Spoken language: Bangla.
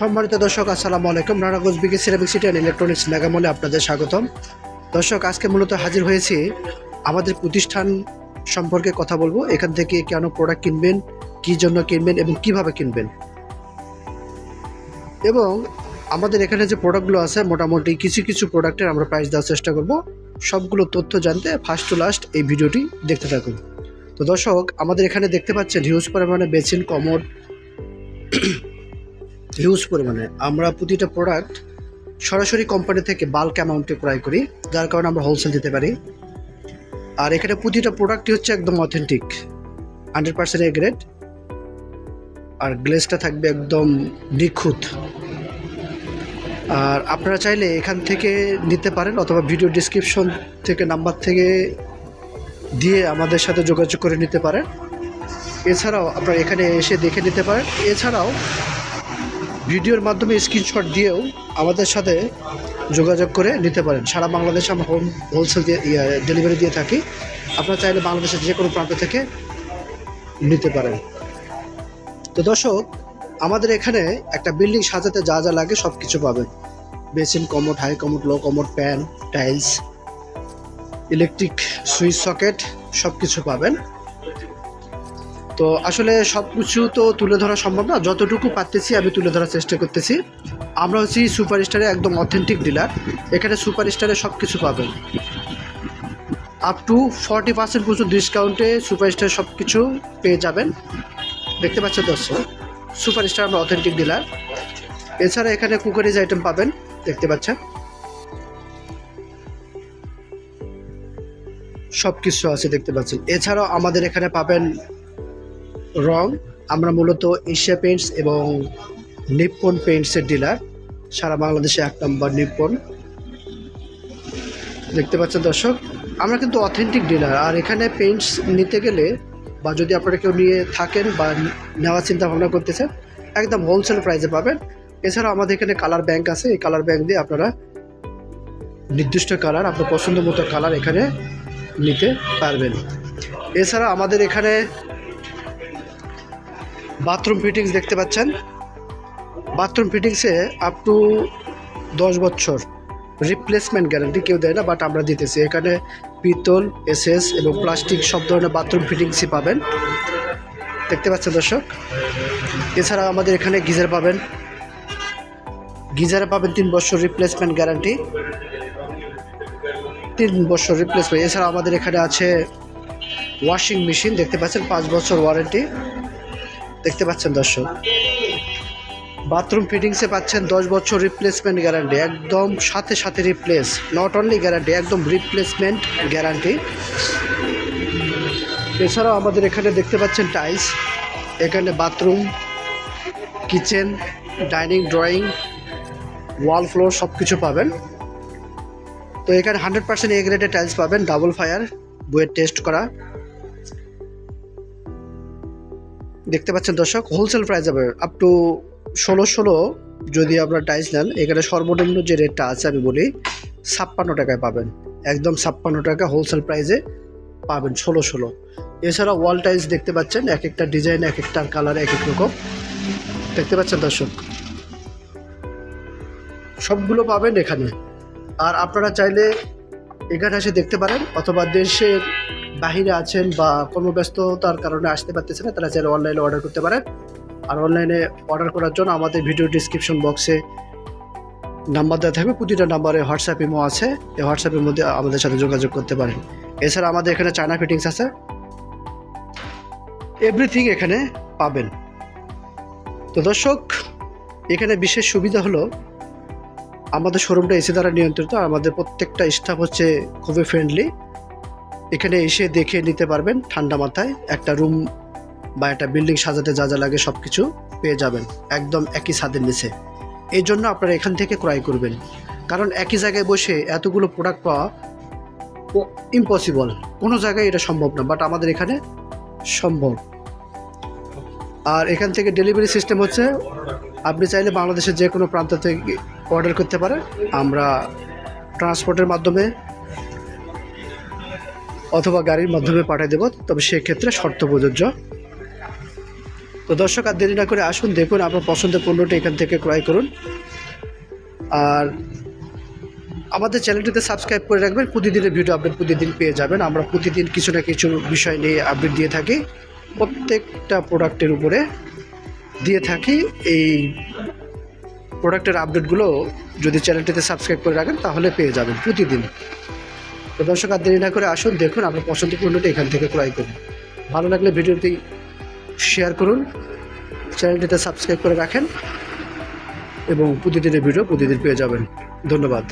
সম্মানিত দর্শক, আসসালামু আলাইকুম। Narayanganj BK ceramic city and electronics মেগামলে আপনাদের স্বাগতম। দর্শক, আজকে মূলত হাজির হয়েছি আমাদের প্রতিষ্ঠান সম্পর্কে কথা বলব। এখান থেকে কেন প্রোডাক্ট কিনবেন, কী জন্য কিনবেন এবং কীভাবে কিনবেন। এবং আমাদের এখানে যে প্রোডাক্টগুলো আছে, মোটামুটি কিছু কিছু প্রোডাক্টের আমরা প্রাইস দেওয়ার চেষ্টা করব। সবগুলো তথ্য জানতে ফার্স্ট টু লাস্ট এই ভিডিওটি দেখতে থাকুন। তো দর্শক, আমাদের এখানে দেখতে পাচ্ছেন হিউজ পরিমাণে বেসিন, কমোড হিউজ পরিমাণে। আমরা প্রতিটা প্রোডাক্ট সরাসরি কোম্পানি থেকে বাল্ক অ্যামাউন্টে ক্রয় করি, যার কারণে আমরা হোলসেল দিতে পারি। আর এখানে প্রতিটা প্রোডাক্টই হচ্ছে একদম authentic hundred percent A grade আর গ্লেসটা থাকবে একদম নিখুঁত। আর আপনারা চাইলে এখান থেকে নিতে পারেন, অথবা ভিডিও ডিসক্রিপশন থেকে নাম্বার থেকে দিয়ে আমাদের সাথে যোগাযোগ করে নিতে পারেন। এছাড়াও আপনারা এখানে এসে দেখে নিতে পারেন। এছাড়াও ভিডিওর মাধ্যমে স্ক্রিনশট দিয়েও আমাদের সাথে যোগাযোগ করে নিতে পারেন। সারা বাংলাদেশে আমরা হোম হোলসেল দিয়ে ডেলিভারি দিয়ে থাকি। আপনারা চাইলে বাংলাদেশের যে কোনো প্রান্ত থেকে নিতে পারেন। তো দর্শক, আমাদের এখানে একটা বিল্ডিং সাজাতে যা যা লাগে সব কিছু পাবেন। Basin, commode high commode low commode pan tiles electric switch socket সব কিছু পাবেন। তো আসলে সব কিছু তো তুলে ধরা সম্ভব না। যতটুকু পারতেছি আমি তুলে ধরার চেষ্টা করতেছি। আমরা হচ্ছি সুপার স্টারে একদম অথেন্টিক ডিলার এখানে সুপার স্টারে সব কিছু পাবেন। আপ টু ফর্টি পার্সেন্ট পর্যন্ত ডিসকাউন্টে সুপার স্টারে সব কিছু পেয়ে যাবেন। দেখতে পাচ্ছেন দর্শক সুপার স্টার আমরা অথেন্টিক ডিলার এছাড়া এখানে কুকারিজ আইটেম পাবেন, দেখতে পাচ্ছেন। সব কিছু আছে, দেখতে পাচ্ছেন। এছাড়াও আমাদের এখানে পাবেন রং। আমরা মূলত এশিয়া পেন্টস এবং নিপ্পন পেন্টসের ডিলার সারা বাংলাদেশে এক নম্বর নিপ্পন। দেখতে পাচ্ছেন দর্শক, আমরা কিন্তু অথেন্টিক ডিলার আর এখানে পেন্টস নিতে গেলে বা যদি আপনারা কেউ নিয়ে থাকেন বা নেওয়ার চিন্তা ভাবনা করতেছেন, একদম হোলসেল প্রাইসে পাবেন। এছাড়াও আমাদের এখানে কালার ব্যাংক আছে। এই কালার ব্যাংক দিয়ে আপনারা নির্দিষ্ট কালার আপনার পছন্দ মতো কালার এখানে নিতে পারবেন। এছাড়া আমাদের এখানে বাথরুম ফিটিংস দেখতে পাচ্ছেন। বাথরুম ফিটিংসে আপ টু দশ বছর রিপ্লেসমেন্ট গ্যারান্টি কেউ দেয় না বাট আমরা দিতেছি। এখানে পিতল, এসএস এবং প্লাস্টিক সব ধরনের বাথরুম ফিটিংসই পাবেন। দেখতে পাচ্ছেন দর্শক? এছাড়া আমাদের এখানে গিজার পাবেন। গিজারে পাবেন তিন বছর রিপ্লেসমেন্ট গ্যারান্টি তিন বছর রিপ্লেসমেন্ট এছাড়া আমাদের এখানে আছে ওয়াশিং মেশিন দেখতে পাচ্ছেন? পাঁচ বছর ওয়ারেন্টি দেখতে পাচ্ছেন দর্শক। বাথরুম ফিটিংসে পাচ্ছেন দশ বছর রিপ্লেসমেন্ট গ্যারান্টি একদম সাথে সাথে রিপ্লেস নট অনলি গ্যারান্টি একদম রিপ্লেসমেন্ট গ্যারান্টি এছাড়াও আমাদের এখানে দেখতে পাচ্ছেন টাইলস এখানে bathroom kitchen dining drawing wall floor সব কিছু পাবেন। তো এখানে হান্ড্রেড পার্সেন্ট এ টাইলস পাবেন ডাবল ফায়ার বইয়ের টেস্ট করা। দেখতে পাচ্ছেন দর্শক হোলসেল প্রাইস যাবে আপ টু ষোলো ষোলো যদি আপনারা টাইলস নেন, এখানে সর্বনিম্ন যে রেটটা আছে আমি বলি ছাপ্পান্ন টাকায় পাবেন। একদম ছাপ্পান্ন টাকা হোলসেল প্রাইসে পাবেন ষোলো ষোলো। এছাড়া ওয়াল টাইলস দেখতে পাচ্ছেন, এক একটা ডিজাইন এক একটার কালার এক এক রকম। দেখতে পাচ্ছেন দর্শক? সবগুলো পাবেন এখানে। আর আপনারা চাইলে এখানে এসে দেখতে পারেন, অথবা দেশের বাহিরে আছেন বা কর্মব্যস্ততার কারণে আসতে পারতেছেন না, তারা চাইলে অনলাইনে অর্ডার করতে পারেন আর অনলাইনে অর্ডার করার জন্য আমাদের ভিডিও ডিসক্রিপশন বক্সে নাম্বার দেওয়া থাকবে। প্রতিটা নাম্বারে হোয়াটসঅ্যাপ ইমো আছে। এই হোয়াটসঅ্যাপের মধ্যে আমাদের সাথে যোগাযোগ করতে পারেন। এছাড়া আমাদের এখানে চায়না ফিটিংস আছে। এভরিথিং এখানে পাবেন। তো দর্শক, এখানে বিশেষ সুবিধা হলো, আমাদের শোরুমটা এসি দ্বারা নিয়ন্ত্রিত। আমাদের প্রত্যেকটা স্টাফ হচ্ছে খুবই ফ্রেন্ডলি এখানে এসে দেখে নিতে পারবেন ঠান্ডা মাথায় একটা রুম বা একটা বিল্ডিং সাজাতে যা যা লাগে সব কিছু পেয়ে যাবেন, একদম একই ছাদের নিচে। এই জন্য আপনারা এখান থেকে ক্রয় করবেন। কারণ একই জায়গায় বসে এতগুলো প্রোডাক্ট পাওয়া ইম্পসিবল কোনো জায়গায় এটা সম্ভব না বাট আমাদের এখানে সম্ভব। আর এখান থেকে ডেলিভারি সিস্টেম হচ্ছে, আপনি চাইলে বাংলাদেশের যে কোনো প্রান্ত থেকে অর্ডার করতে পারেন। আমরা ট্রান্সপোর্টের মাধ্যমে অথবা গাড়ির মাধ্যমে পাঠিয়ে দেবো, তবে সেক্ষেত্রে শর্ত প্রযোজ্য। তো দর্শক, আর দেরি না করে আসুন, দেখুন আপনার পছন্দের পণ্যটি এখান থেকে ক্রয় করুন। আর আমাদের চ্যানেলটিতে সাবস্ক্রাইব করে রাখবেন, প্রতিদিনের ভিডিও আপডেট প্রতিদিন পেয়ে যাবেন। আমরা প্রতিদিন কিছু না কিছু বিষয় নিয়ে আপডেট দিয়ে থাকি। প্রত্যেকটা প্রোডাক্টের উপরে দিয়ে থাকি। এই প্রোডাক্টের আপডেটগুলো যদি চ্যানেলটিতে সাবস্ক্রাইব করে রাখেন, তাহলে পেয়ে যাবেন প্রতিদিন। তো দর্শক, আর দেরি না করে আসুন, দেখুন আপনার পছন্দের পণ্যটা এখান থেকে ক্রয় করুন ভালো লাগলে ভিডিওটি শেয়ার করুন, চ্যানেলটিতে সাবস্ক্রাইব করে রাখেন এবং প্রতিদিনের ভিডিও প্রতিদিন পেয়ে যাবেন। ধন্যবাদ।